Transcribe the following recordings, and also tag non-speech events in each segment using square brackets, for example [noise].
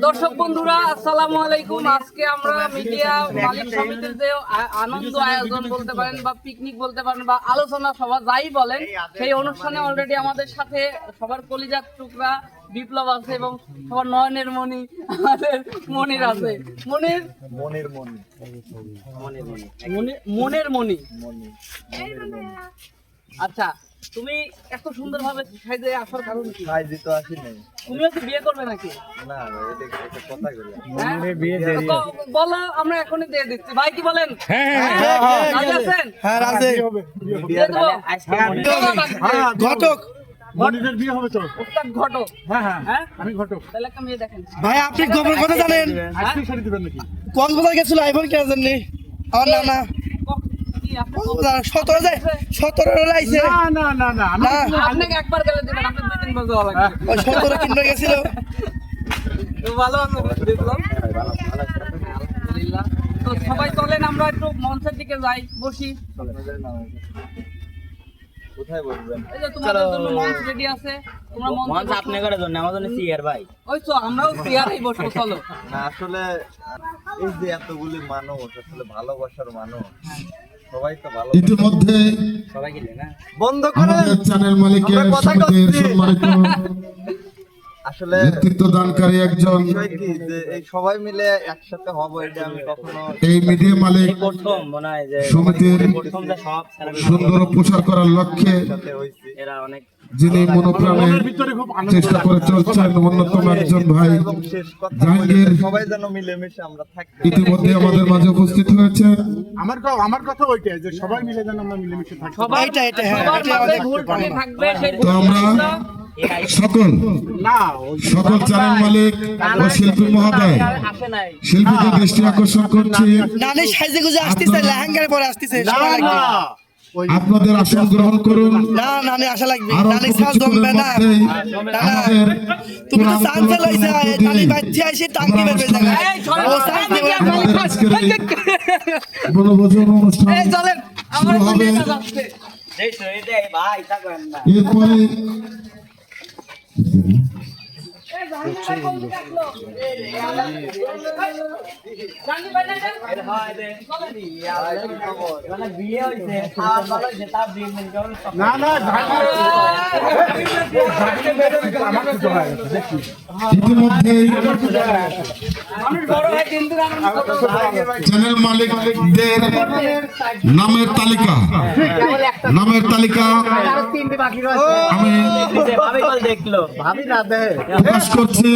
দর্শক বন্ধুরা আসসালামু আলাইকুম। আজকে আমরা মিডিয়া মালিক সমিতির যে আনন্দ আয়োজন বলতে পারেন বা পিকনিক বলতে পারেন বা আলোচনা সভা যাই বলেন সেই অনুষ্ঠানে অলরেডি আমাদের সাথে সবার কলিজার টুকরা বিপ্লব আছে এবং সবার নয়নের মণি আমাদের মনির আছে। মনির মনির মনের মন মনি- মনের মণি। মনি আচ্ছা তুমি এত সুন্দরভাবে সাইজে আসার কারণ কি? ভাই দিতে আসি নাই। তুমিও কি বিয়ে করবে নাকি? না ভাই এটা একটা কথা কইলাম। হ্যাঁ? তো বলো আমরা এখনই দিয়ে দিচ্ছি। ভাই কি বলেন? হ্যাঁ, রাজি আছেন? হ্যাঁ রাজে। দিয়ে দেবো? চলো না। ঘটক। মনিরের বিয়ে হবে তো। ওস্তাদ ঘটক। হ্যাঁ হ্যাঁ। হ্যাঁ? আমি ঘটক। তাহলে একটা মেয়ে দেখেন। ভাই আপনি গোবর কথা জানেন। আজকে শাড়ি দিবেন নাকি? কক্সবাজার গেছিল আইফোন কেনার জন্য। আমার না না সতেরো যায় সতেরো লাইছে। না না না না আপনাকে একবার গেলে দিবেন আপনি দুই তিন বছর লাগবে। সতেরো কিনতে গেছিল। ভালো দেখলাম। তো সবাই চলেন আমরা একটু মঞ্চের দিকে যাই বসি। কোথায় বলবেন এই যে তোমাদের জন্য মঞ্চ রেডি আছে। তোমরা মঞ্চ মঞ্চ আপনি করে জন্য আমার জন্য সিয়ার ভাই। ওই তো আমরাও চেয়ারেই বসবো চলো। না আসলে এই যে এতগুলি মানুষ আসলে ভালোবাসার মানুষ। ইতিমধ্যে সবাই গেলে না? বন্ধ করে চ্যানেল মালিকের সমিতির সম্মানিত। [laughs] আসলে নেতৃত্ব দানকারী একজন। এই সবাই মিলে একসাথে হব এটা আমি কখনো এই মিডিয়া মালিক প্রথম মনে হয় যে সমিতির সুন্দর প্রচার করার লক্ষ্যে এরা অনেক যিনি মনোপ্রাণে চেষ্টা করে চলছেন অন্যতম একজন ভাই জাহাঙ্গীর বলে সবাই যেন মিলেমিশে আমরা থাকি ইতিমধ্যে আমাদের মাঝে উপস্থিত হয়েছে আমার আমার কথা ওইটাই যে সবাই মিলে যেন আমরা মিলেমিশে থাকি সবার এইটা, এইটা, হ্যাঁ, এটা আমাদের ভুল ত্রুটি থাকবে তো আমরা সকল সকল চ্যানেল মালিক ও শিল্পী মহোদয় শিল্পীদের দৃষ্টি আকর্ষণ করছি সাইজে গুজে আসতেছে লেহেঙ্গার পরে আসতেছে না লাগবে। না আপনাদের আসন গ্রহণ করুন। না নানি আসা লাগবে আরও নানি জমবে না না, না। তুমি তো বাচ্চা টাঙ্কি ও না। বনভোজন অনুষ্ঠান এই চলেন আমার শুরু হবে যাচ্ছে। এই তো এটাই ভাই থাকবেন না এরপরে চ্যানেল মালিকদের নামের তালিকা। নামের তালিকা আমি ভাবি দেখল। ভাবি না দেহে প্রকাশ করছি।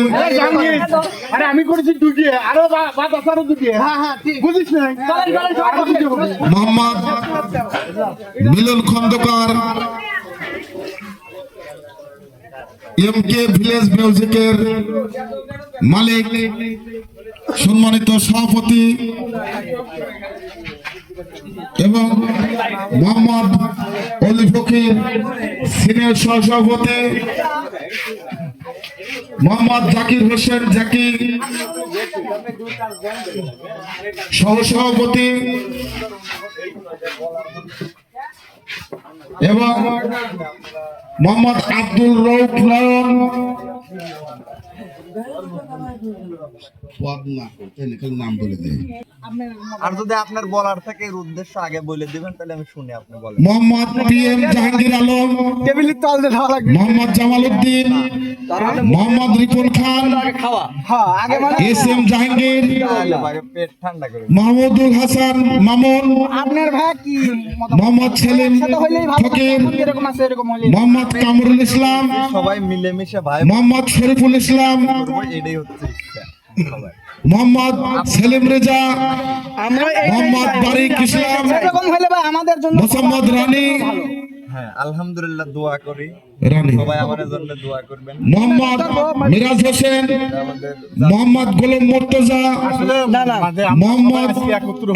আরে আমি করেছি দুটি আরও বা- বাদ আছে আরও দুটি হ্যাঁ হ্যাঁ বুঝিস না? আরও দুটি। Mohammad Milan Khandakar M K village মিউজিকের মালিক সম্মানিত সভাপতি এবং মোহাম্মদ অলি ফকির সিনিয়র সহসভাপতি মোহাম্মদ জাকির হোসেন জাকির সহসভাপতি এবং মোহাম্মদ আব্দুল রৌফ নয়ন নাম বলে দেয় আর যদি আপনার বলার থাকে এর উদ্দেশ্য আগে বলে দিবেন তাহলে আমি শুনি আপনি বলেন। Mohammad P M Jahangir Alam Mohammad Jamal Uddin Mohammad Ripon Khan S M Jahangir পেট ঠান্ডা করে মাহমুদুল হাসান মামুন আপনার ভাই কি মোহাম্মদ সেলিম ফকির মোহাম্মদ কামরুল ইসলাম সবাই মিলেমিশে ভাই মোহাম্মদ শরীফুল ইসলাম এটাই হচ্ছে। মোহাম্মদ সেলিম রেজা মোহাম্মদ তারিক ইসলাম এরকম আমাদের জন্য মোসাম্মদ রানী। হ্যাঁ আলহামদুলিল্লাহ দোয়া করি। রানী। সবাই আমাদের জন্য দোয়া করবেন। মোহাম্মদ মিরাজ হোসেন মোহাম্মদ গোলাম মুর্তজা না না। মাঝে আমরা মোহাম্মদ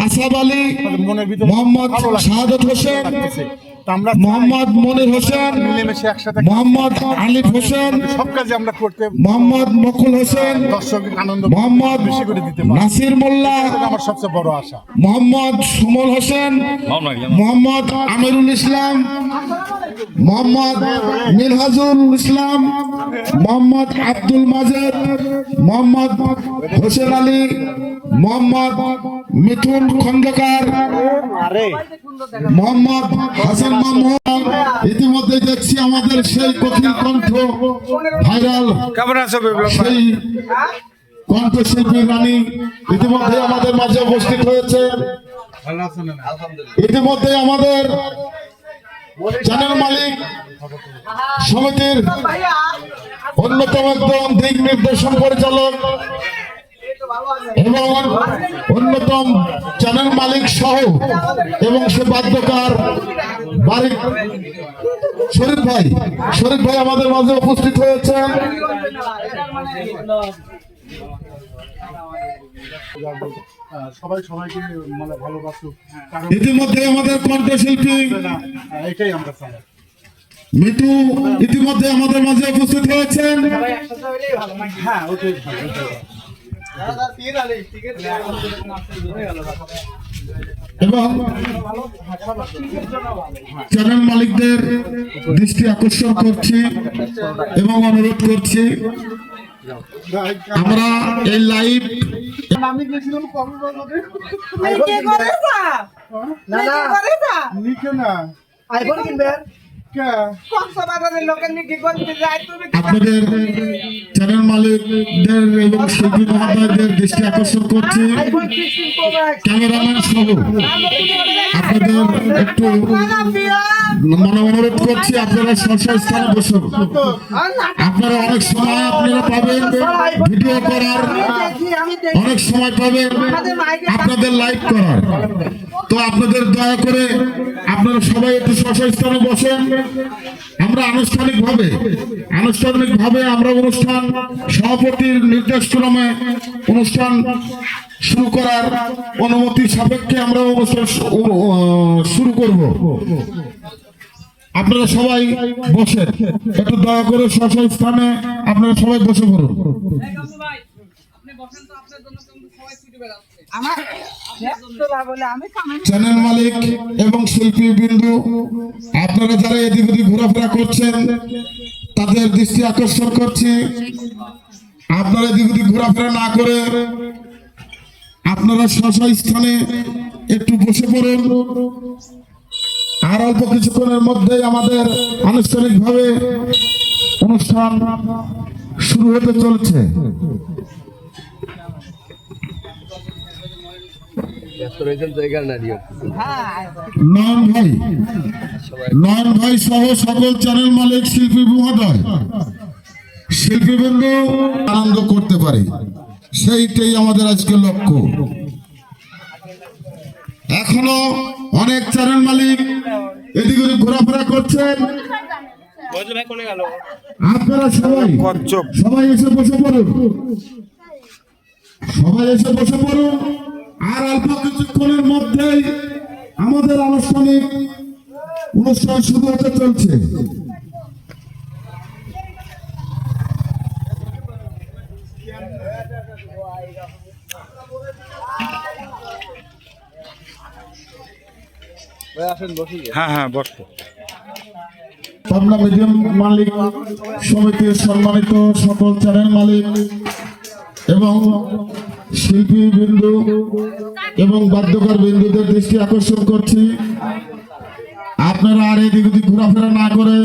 আসাদ আলী মোহাম্মদ শাহাদত হোসেন আমরা মোহাম্মদ মনির হোসেন মিলেমিশে একসাথে মোহাম্মদ আলিফ হোসেন সব কাজে আমরা করতে মোহাম্মদ মকুল হোসেন দর্শক আনন্দ মোহাম্মদ বেশি করে দিতে পারি। নাসির মোল্লা আমার সবচেয়ে বড় আশা। মোহাম্মদ সুমল হোসেন মোহাম্মদ আমিরুল ইসলাম মোহাম্মদ মিনহাজুল ইসলাম মোহাম্মদ আব্দুল মাজেদ মোহাম্মদ হোসেন আলী মোহাম্মদ মিথুন খন্দকার। মোহাম্মদ হাসান মাহমুদ ইতিমধ্যে দেখছি আমাদের সেই কঠিন কণ্ঠ ভাইরাল। কেমন আছো সেই কণ্ঠশিল্পী রানী ইতিমধ্যে আমাদের মাঝে উপস্থিত হয়েছে। ইতিমধ্যে আমাদের চ্যানেল মালিক সমিতির অন্যতম একজন দিক নির্দেশন পরিচালক এবং অন্যতম চ্যানেল মালিক সহ এবং সে বাদ্যকার বারিক শরীফ ভাই। শরীফ ভাই আমাদের মাঝে উপস্থিত হয়েছেন সবাই সবাইকে মানে ভালোবাসুক। ইতিমধ্যে আমাদের কণ্ঠশিল্পী এটাই আমরা চাই। মিটু ইতিমধ্যে আমাদের মাঝে উপস্থিত হয়েছেন। হ্যাঁ ওটাই ভালো। এবং চ্যানেল মালিকদের দৃষ্টি আকর্ষণ করছি এবং অনুরোধ করছি আমরা এই লাইভ আমি গেছিলাম কক্সবাজারে না না আপনাদের চ্যানেল মালিকদের এবং শিল্পী মহোদয়দের দৃষ্টি আকর্ষণ করছি। আইফোন 16 ক্যামেরাম্যান সহ। আপনাদের একটু মানে অনুরোধ করছি, আপনারা স্ব স্থানে বসুন। আপনারা অনেক সময় আপনারা পাবেন, ভিডিও করার অনেক সময় পাবেন, আপনাদের লাইভ করার। তো আপনাদের দয়া করে আপনারা সবাই একটু স্ব স্থানে বসেন। আমরা আনুষ্ঠানিক ভাবে আনুষ্ঠানিক ভাবে আমরা অনুষ্ঠান সভাপতির নির্দেশ ক্রমে অনুষ্ঠান শুরু করার অনুমতি সাপেক্ষে আমরা অনুষ্ঠান শু- শুরু করব। আপনারা সবাই বসেন। একটু দয়া করে স্ব স্থানে আপনারা সবাই বসে পড়ুন। চ্যানেল মালিক এবং শিল্পী বিন্দু আপনারা যারা এদিক ওদিক ঘোরাফেরা করছেন তাদের দৃষ্টি আকর্ষণ করছি। আপনারা ওদিক ঘোরাফেরা না করে আপনারা স্ব স্থানে একটু বসে পড়ুন। আর অল্প কিছুক্ষণের মধ্যেই আমাদের আনুষ্ঠানিকভাবে অনুষ্ঠান শুরু হতে চলছে। নয়ন ভাই নয়ন ভাই সহ সকল চ্যানেল মালিক শিল্পী মহোদয়। শিল্পীবৃন্দ আনন্দ করতে পারে। সেইটাই আমাদের আজকে লক্ষ্য। এখনও অনেক চ্যানেল মালিক এদিক ওদিক ঘোরাফেরা করছেন। আপনারা সবাই সবাই এসে বসে পড়ুন। সবাই এসে বসে পড়ুন। আর অল্প কিছুক্ষণের মধ্যেই আমাদের আনুষ্ঠানিক অনুষ্ঠান শুরু হতে চলছে। হ্যাঁ হ্যাঁ বসো। পাবনা মিডিয়াম মালিক সমিতির সম্মানিত সকল চ্যানেল মালিক এবং শিল্পী বিন্দু এবং বাদ্যকার বিন্দুদের দৃষ্টি আকর্ষণ করছি। আপনারা আর এদিক ওদিক ঘোরাফেরা না করে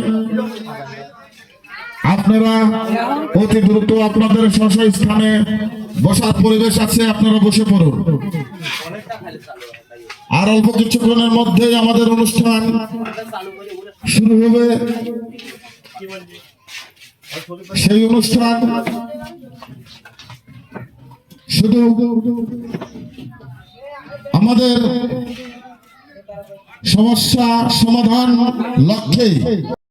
আপনারা অতি দ্রুত আপনাদের স্ব স্ব স্থানে বসার পরিবেশ আছে আপনারা বসে পড়ুন। আর অল্প কিছুক্ষণের মধ্যেই আমাদের অনুষ্ঠান শুরু হবে। সেই অনুষ্ঠান শুধু আমাদের সমস্যা সমাধান লক্ষ্যে